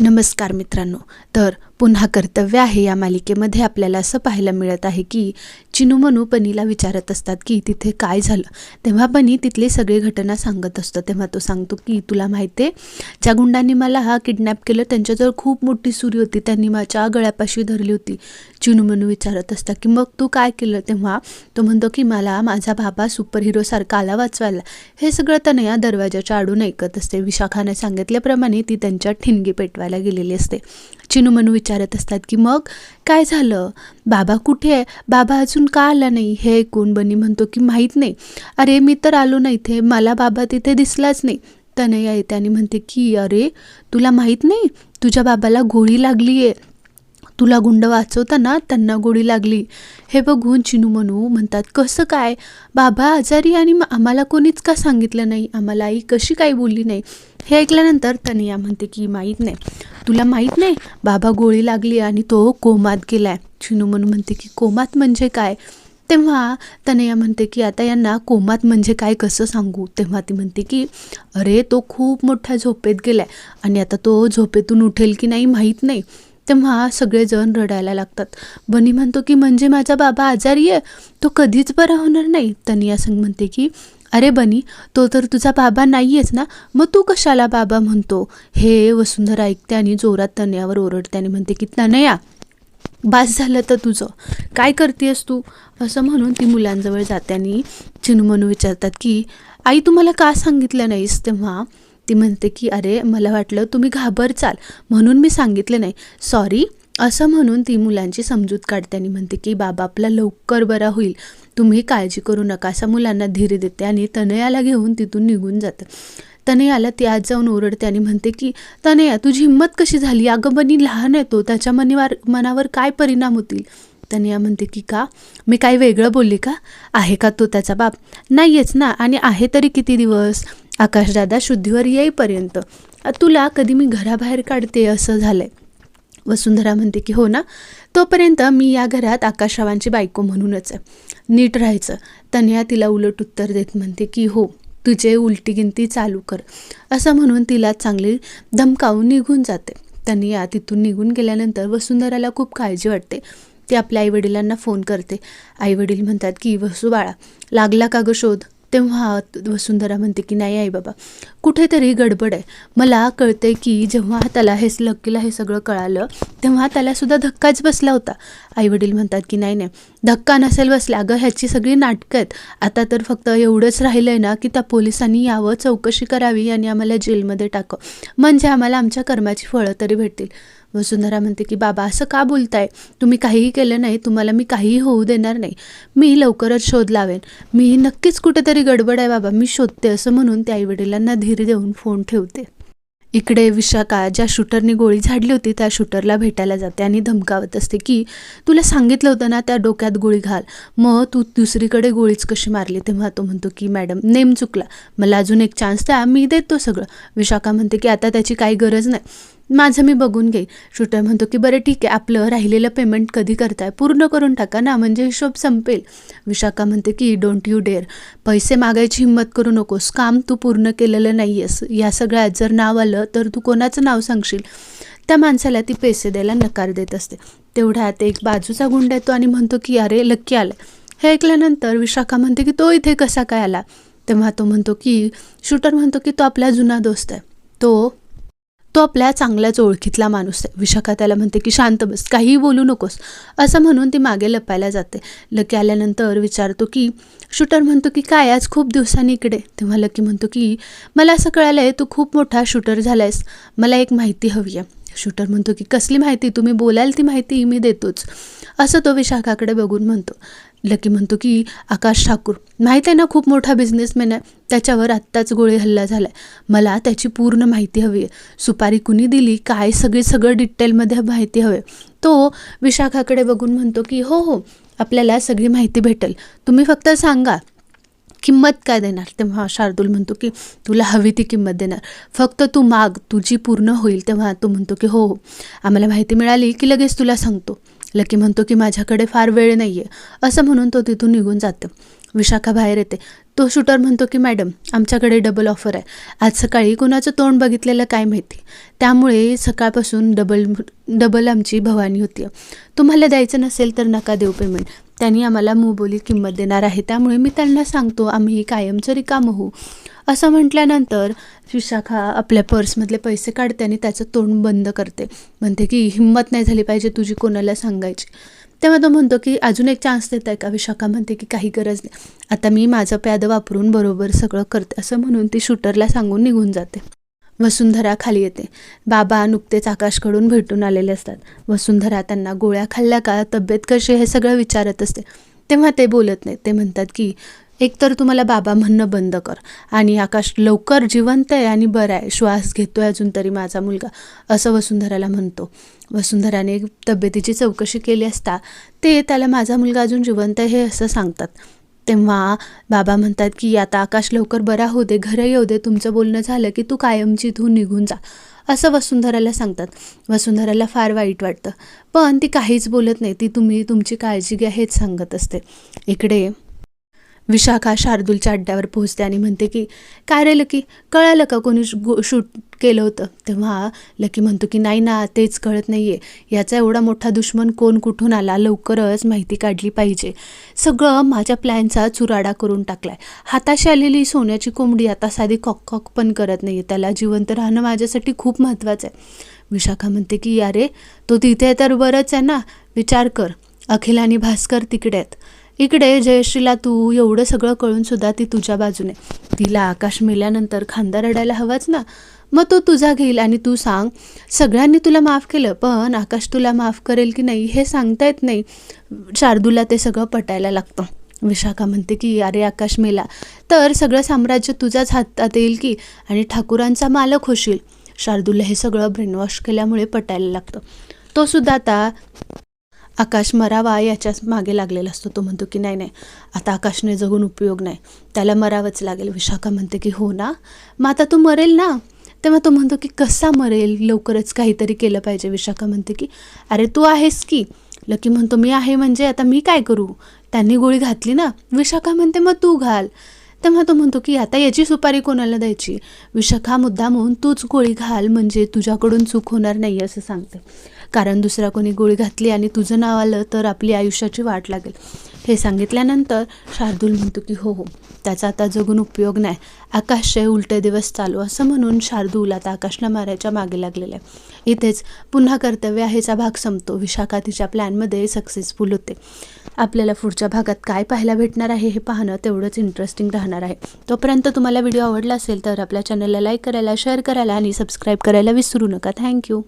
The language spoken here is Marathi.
नमस्कार मित्रांनो. तर पुन्हा कर्तव्य आहे या मालिकेमध्ये आपल्याला असं पाहायला मिळत आहे की चिनू मनू पनीला विचारत असतात की तिथे काय झालं? तेव्हा पनी तिथली सगळी घटना सांगत असतो. तेव्हा तो सांगतो की तुला माहिती आहे ज्या गुंडांनी मला हा किडनॅप केलं त्यांच्याजवळ खूप मोठी सुरी होती. त्यांनी माझ्या गळ्यापाशी धरली होती. चिनू मनू विचारत असता की मग तू काय केलं? तेव्हा तो म्हणतो की मला माझा बाबा सुपर हिरोसारखा आला वाचवायला. हे सगळं तनया दरवाजाच्या आडून ऐकत असते. विशाखाने सांगितल्याप्रमाणे ती त्यांच्या ठिणगी पेटवायला गेलेली असते. चिनू मनू विचारत असतात की मग काय झालं? बाबा कुठे आहे? बाबा अजून का आला नाही? हे ऐकून बनी म्हणतो की माहीत नाही. अरे मी तर आलो नाही इथे. मला बाबा तिथे दिसलाच नाही. तनया येते आणि म्हणते की अरे तुला माहीत नाही? तुझ्या बाबाला गोळी लागली आहे. तुला गुंड वाचवताना त्यांना गोळी लागली. हे बघून चिनू मनू म्हणतात कसं काय? बाबा आजारी आणि आम्हाला कोणीच का सांगितलं नाही? आम्हाला आई कशी काय बोलली नाही? हे ऐकल्यानंतर तनिया म्हणते की माहीत नाही. तुला माहीत नाही? बाबा गोळी लागली आणि तो कोमात गेलाय. चिनू म्हणून म्हणते की कोमात म्हणजे काय? तेव्हा तनया म्हणते की आता यांना कोमात म्हणजे काय कसं सांगू? तेव्हा ती म्हणते की अरे तो खूप मोठ्या झोपेत गेलाय आणि आता तो झोपेतून उठेल की नाही माहीत नाही. तेव्हा सगळेजण रडायला लागतात. बनी म्हणतो की म्हणजे माझा बाबा आजारी आहे? तो कधीच बरा होणार नाही. तनिया संग म्हणते की अरे बनी तो तर तुझा बाबा नाही आहेस ना? मग तू कशाला बाबा म्हणतो? हे वसुंधरा ऐकते आणि जोरात तनयावर ओरडते आणि म्हणते की तनया बास झालं तर तुझं. काय करतेस तू? असं म्हणून ती मुलांजवळ जाते आणि चिनमनू विचारतात की आई तुम्हाला का सांगितलं नाहीस? तेव्हा ती म्हणते की अरे मला वाटलं तुम्ही घाबरचाल. म्हणून मी सांगितलं नाही. सॉरी असं म्हणून ती मुलांची समजूत काढते आणि म्हणते की बाबा आपला लवकर बरा होईल. तुम्ही काळजी करू नका. असं मुलांना धीर देते आणि तनयाला घेऊन तिथून निघून जातं. तनयाला ती आज जाऊन ओरडते आणि म्हणते की तनया तुझी हिंमत कशी झाली? अगं बनी लहान आहे तो. त्याच्या मनीवर मनावर काय परिणाम होतील? तनया म्हणते की का? मी काय वेगळं बोलली का? आहे का तो त्याचा बाप? नाहीयेच ना. आणि आहे तरी किती दिवस? आकाशदादा शुद्धीवर येईपर्यंत. तुला कधी मी घराबाहेर काढते असं झालं आहे वसुंधरा म्हणते की हो ना तोपर्यंत मी या घरात आकाशरावांची बायको म्हणूनच आहे. नीट राहायचं. तन्या तिला उलट उत्तर देत म्हणते की हो तुझे उलटी गिनती चालू कर. असं म्हणून तिला चांगली धमकावून निघून जाते. तनिया तिथून निघून गेल्यानंतर वसुंधराला खूप काळजी वाटते. ती आपल्या आईवडिलांना फोन करते. आईवडील म्हणतात की वसू बाळा लागला का ग शोध? तेव्हा वसुंधरा म्हणते की नाही आई बाबा कुठेतरी गडबड आहे. मला कळते की जेव्हा त्याला हे लक्कीला हे सगळं कळालं तेव्हा त्यालासुद्धा धक्काच बसला होता. आईवडील म्हणतात की नाही नाही धक्का नसेल बसला. अगं ह्याची सगळी नाटकं आहेत. आता तर फक्त एवढंच राहिलं आहे ना की त्या पोलिसांनी यावं चौकशी करावी आणि आम्हाला जेलमध्ये टाकावं. म्हणजे आम्हाला आमच्या कर्माची फळं तरी भेटतील. वसुंधरा म्हणते की बाबा असं का बोलताय? तुम्ही काहीही केलं नाही तुम्हाला मी काहीही होऊ देणार नाही. मी लवकरच शोध लावेन. मी नक्कीच कुठेतरी गडबड आहे बाबा. मी शोधते असं म्हणून त्या आईवडिलांना धीर देऊन फोन ठेवते. इकडे विशाखा ज्या शूटरने गोळी झाडली होती त्या शूटरला भेटायला जाते आणि धमकावत असते की तुला सांगितलं होतं ना त्या डोक्यात गोळी घाल. मग तू दुसरीकडे गोळीच कशी मारली? तेव्हा तो म्हणतो की मॅडम नेम चुकला. मला अजून एक चान्स द्या मी देतो सगळं. विशाखा म्हणते की आता त्याची काही गरज नाही. माझं मी बघून घेईन शूटर म्हणतो की बरं ठीक आहे आपलं राहिलेलं पेमेंट कधी करताय? पूर्ण करून टाका ना म्हणजे हिशोब संपेल. विशाखा म्हणते की डोंट यू डेअर पैसे मागायची हिंमत करू नकोस. काम तू पूर्ण केलेलं नाही आहेस या सगळ्यात जर नाव आलं तर तू कोणाचं नाव सांगशील? त्या माणसाला ती पैसे द्यायला नकार देत असते. तेवढ्यात एक बाजूचा गुंड येतो आणि म्हणतो की अरे लक्की आलं हे ऐकल्यानंतर विशाखा म्हणते की तो इथे कसा काय आला? तेव्हा तो म्हणतो की शूटर म्हणतो की तो आपला जुना दोस्त आहे. तो तो आपल्या चांगल्याच ओळखीतला माणूस आहे. विशाखा त्याला म्हणते की शांत बस काहीही बोलू नकोस. असं म्हणून ती मागे लपायला जाते. लकी आल्यानंतर विचारतो की शूटर म्हणतो की काय आज खूप दिवसांनी इकडे? तेव्हा लकी म्हणतो की मला असं कळालं आहे तू खूप मोठा शूटर झाला आहेस मला एक माहिती हवी आहे. शूटर म्हणतो की कसली माहिती? तुम्ही बोलाल ती माहिती मी देतोच. असं तो विशाखाकडे बघून म्हणतो. लकी म्हणतो की आकाश ठाकूर माहीत आहे ना खूप मोठा बिझनेसमॅन आहे. त्याच्यावर आत्ताच गोळी हल्ला झाला आहे मला त्याची पूर्ण माहिती हवी आहे. सुपारी कुणी दिली? काय? सगळी सगळं डिटेलमध्ये माहिती हवी तो विशाखाकडे बघून म्हणतो की हो हो आपल्याला सगळी माहिती भेटेल. तुम्ही फक्त सांगा. किंमत काय देणार? तेव्हा शार्दूल म्हणतो की तुला हवी ती किंमत देणार. फक्त तू माग तुझी पूर्ण होईल. तेव्हा तो म्हणतो की हो हो. आम्हाला माहिती मिळाली की लगेच तुला सांगतो. लकी म्हणतो की माझ्याकडे फार वेळ नाही आहे असं म्हणून तो तिथून निघून जातो. विशाखा बाहेर येते. तो शूटर म्हणतो की मॅडम आमच्याकडे डबल ऑफर आहे. आज सकाळी कुणाचं तोंड बघितलेलं काय माहिती? त्यामुळे सकाळपासून डबल डबल आमची भवानी होती तुम्हाला द्यायचं नसेल तर नका देऊ पेमेंट त्यांनी आम्हाला मुबोली किंमत देणार आहे. त्यामुळे मी त्यांना सांगतो आम्ही कायमचं रिकामं होऊ. असं म्हटल्यानंतर विशाखा आपल्या पर्समधले पैसे काढते आणि त्याचं तोंड बंद करते. म्हणते की हिंमत नाही झाली पाहिजे तुझी कोणाला सांगायची. तेव्हा तो म्हणतो की अजून एक चान्स देत आहे का? विशाखा म्हणते की काही गरज नाही. आता मी माझं प्याद वापरून बरोबर सगळं करते. असं म्हणून ती शूटरला सांगून निघून जाते. वसुंधरा खाली येते. बाबा नुकतेच आकाशकडून भेटून आलेले असतात. वसुंधरा त्यांना गोळ्या खाल्ल्या का? तब्येत कशी हे सगळं विचारत असते. तेव्हा ते बोलत नाहीत ते म्हणतात की एकतर तुम्हाला बाबा म्हणणं बंद कर आणि आकाश लवकर जिवंत आहे आणि बरं आहे. श्वास घेतोय अजून तरी माझा मुलगा. असं वसुंधराला म्हणतो. वसुंधराने तब्येतीची चौकशी केली असता ते त्याला माझा मुलगा अजून जिवंत आहे हे असं सांगतात. तेव्हा बाबा म्हणतात की आता आकाश लवकर बरा होऊ दे घरं येऊ दे. तुमचं बोलणं झालं की तू कायमची इथून निघून जा. असं वसुंधराला सांगतात. वसुंधराला फार वाईट वाटतं. पण ती काहीच बोलत नाही. ती तुम्ही तुमची काळजी घ्या हेच सांगत असते. इकडे विशाखा शार्दूलच्या अड्ड्यावर पोहोचते आणि म्हणते की काय रे लकी? कळालं का कोणी गो शूट केलं होतं? तेव्हा लकी म्हणतो की नाही ना तेच कळत नाही आहे याचा एवढा मोठा दुश्मन कोण कुठून आला लवकरच माहिती काढली पाहिजे. सगळं माझ्या प्लॅनचा चुराडा करून टाकलाय. हाताशी आलेली सोन्याची कोंबडी आता साधी कॉक कॉक पण करत नाही त्याला जिवंत राहणं माझ्यासाठी खूप महत्त्वाचं आहे विशाखा म्हणते की अरे तो तिथे तर बरंच आहे ना? विचार कर. अखिल आणि भास्कर तिकडे आहेत इकडे जयश्रीला तू एवढं सगळं कळून सुद्धा ती तुझ्या बाजूने. तिला आकाश मेल्यानंतर खांदा रडायला हवाच ना. मग तो तुझा घेईल आणि तू सांग सगळ्यांनी तुला माफ केलं पण आकाश तुला माफ करेल की नाही हे सांगता येत नाही. शार्दूला ते सगळं पटायला लागतं. विशाखा म्हणते की अरे आकाश मेला. तर सगळं साम्राज्य तुझ्याच हातात येईल की आणि ठाकूरांचा मालक होशील. शार्दूला हे सगळं ब्रेनवॉश केल्यामुळे पटायला लागतं. तो सुद्धा आता आकाश मरावा याच्याच मागे लागलेला असतो. तो म्हणतो की नाही नाही आता आकाशने जगून उपयोग नाही. त्याला मरावंच लागेल. विशाखा म्हणते की हो ना मग आता तू मरेल ना? तेव्हा तो म्हणतो की कसा मरेल? लवकरच काहीतरी केलं पाहिजे. विशाखा म्हणते की अरे तू आहेस की. लकी म्हणतो मी आहे म्हणजे आता मी काय करू? त्यांनी गोळी घातली ना? विशाखा म्हणते मग तू घाल. तेव्हा तो म्हणतो की आता याची सुपारी कोणाला द्यायची? विशाखा मुद्दा म्हणून तूच गोळी घाल म्हणजे तुझ्याकडून चूक होणार नाही असं सांगते. कारण दुसरा कोणी गोळी घातली आणि तुझं नाव आलं तर आपली आयुष्याची वाट लागेल. हे सांगितल्यानंतर शार्दूल म्हणतो की हो हो त्याचा आता जगून उपयोग नाही. आकाशचे उलटे दिवस चालू असं म्हणून शार्दूल आता आकाशला मारायच्या मागे लागलेलं आहे. इथेच पुन्हा कर्तव्य आहेचा भाग संपतो. विशाखा तिच्या प्लॅनमध्ये सक्सेसफुल होते. आपल्याला पुढच्या भागात काय पाहायला भेटणार आहे हे पाहणं तेवढंच इंटरेस्टिंग राहणार आहे. तोपर्यंत तुम्हाला व्हिडिओ आवडला असेल तर आपल्या चॅनलला लाईक करायला शेअर करायला आणि सबस्क्राईब करायला विसरू नका. थँक्यू